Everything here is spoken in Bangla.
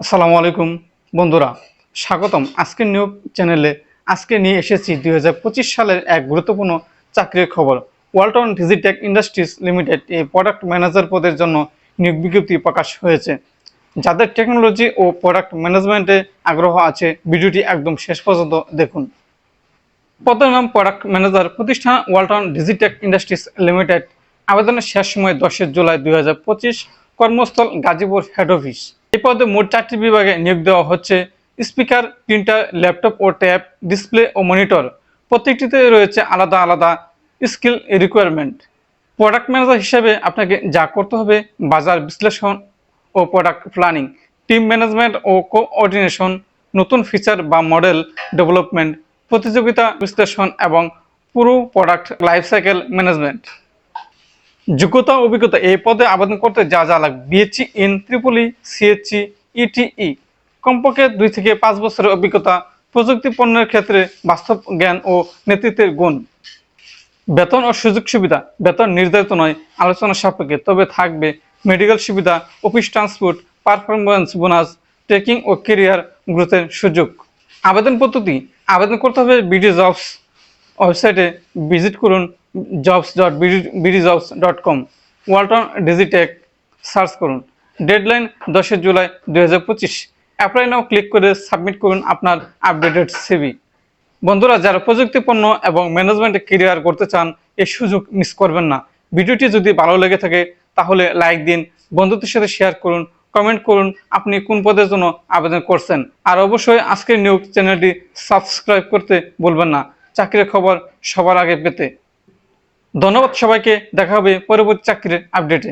আসসালামু আলাইকুম, বন্ধুরা। স্বাগতম আজকের নিয়োগ চ্যানেলে। আজকে নিয়ে এসেছি দুই হাজার পঁচিশ সালের এক গুরুত্বপূর্ণ চাকরির খবর। ওয়ালটন ডিজিটেক ইন্ডাস্ট্রিজ লিমিটেড এই প্রোডাক্ট ম্যানেজার পদের জন্য নিয়োগ বিজ্ঞপ্তি প্রকাশ হয়েছে। যাদের টেকনোলজি ও প্রোডাক্ট ম্যানেজমেন্টে আগ্রহ আছে, ভিডিওটি একদম শেষ পর্যন্ত দেখুন। পদের নাম প্রোডাক্ট ম্যানেজার প্রতিষ্ঠান ওয়ালটন ডিজিটেক ইন্ডাস্ট্রিজ লিমিটেড। আবেদনের শেষ সময় দশই জুলাই দুই হাজার পঁচিশ। কর্মস্থল গাজীপুর হেড অফিস। এই পদে মোট চারটি বিভাগে নিয়োগ দেওয়া হচ্ছে। স্পিকার, প্রিন্টার, ল্যাপটপ ও ট্যাব, ডিসপ্লে ও মনিটর। প্রত্যেকটিতে রয়েছে আলাদা আলাদা স্কিল রিকোয়ারমেন্ট প্রোডাক্ট ম্যানেজার হিসেবে আপনাকে যা করতে হবে, বাজার বিশ্লেষণ ও প্রোডাক্ট প্ল্যানিং টিম ম্যানেজমেন্ট ও কোঅর্ডিনেশন নতুন ফিচার বা মডেল ডেভেলপমেন্ট প্রতিযোগিতা বিশ্লেষণ এবং পুরো প্রোডাক্ট লাইফসাইকেল ম্যানেজমেন্ট যোগ্যতা, অভিজ্ঞতা এই পদে আবেদন করতে যা যা লাগবে। BSc in triple E CSE ETE কমপক্ষে দুই থেকে পাঁচ বছরের অভিজ্ঞতা প্রযুক্তি পণ্যের ক্ষেত্রে বাস্তব জ্ঞান ও নেতৃত্বের গুণ। বেতন ও সুযোগ সুবিধা। বেতন নির্ধারিত নয়, আলোচনা সাপেক্ষে, তবে থাকবে মেডিকেল সুবিধা, office transport performance bonus, trekking ও কেরিয়ার গ্রোথের সুযোগ। আবেদন পদ্ধতি। আবেদন করতে হবে বিডি জবস ওয়েবসাইটে ভিজিট করুন। Jobs dot BD jobs dot com Walton digitech search করুন। ডেডলাইন দশই জুলাই দুই হাজার পঁচিশ। অ্যাপ্লাই নাও ক্লিক করে সাবমিট করুন আপনার আপডেটেড সিভি বন্ধুরা, যারা প্রযুক্তি পণ্য এবং ম্যানেজমেন্টে কেরিয়ার করতে চান এই সুযোগ মিস করবেন না। ভিডিওটি যদি ভালো লেগে থাকে, তাহলে লাইক দিন, বন্ধুদের সাথে শেয়ার করুন কমেন্ট করুন, আপনি কোন পদের জন্য আবেদন করছেন। আর অবশ্যই আজকের নিউজ চ্যানেলটি সাবস্ক্রাইব করতে বলবেন না। চাকরির খবর সবার আগে পেতে। ধন্যবাদ সবাইকে দেখা হবে পরবর্তী চাকরির আপডেটে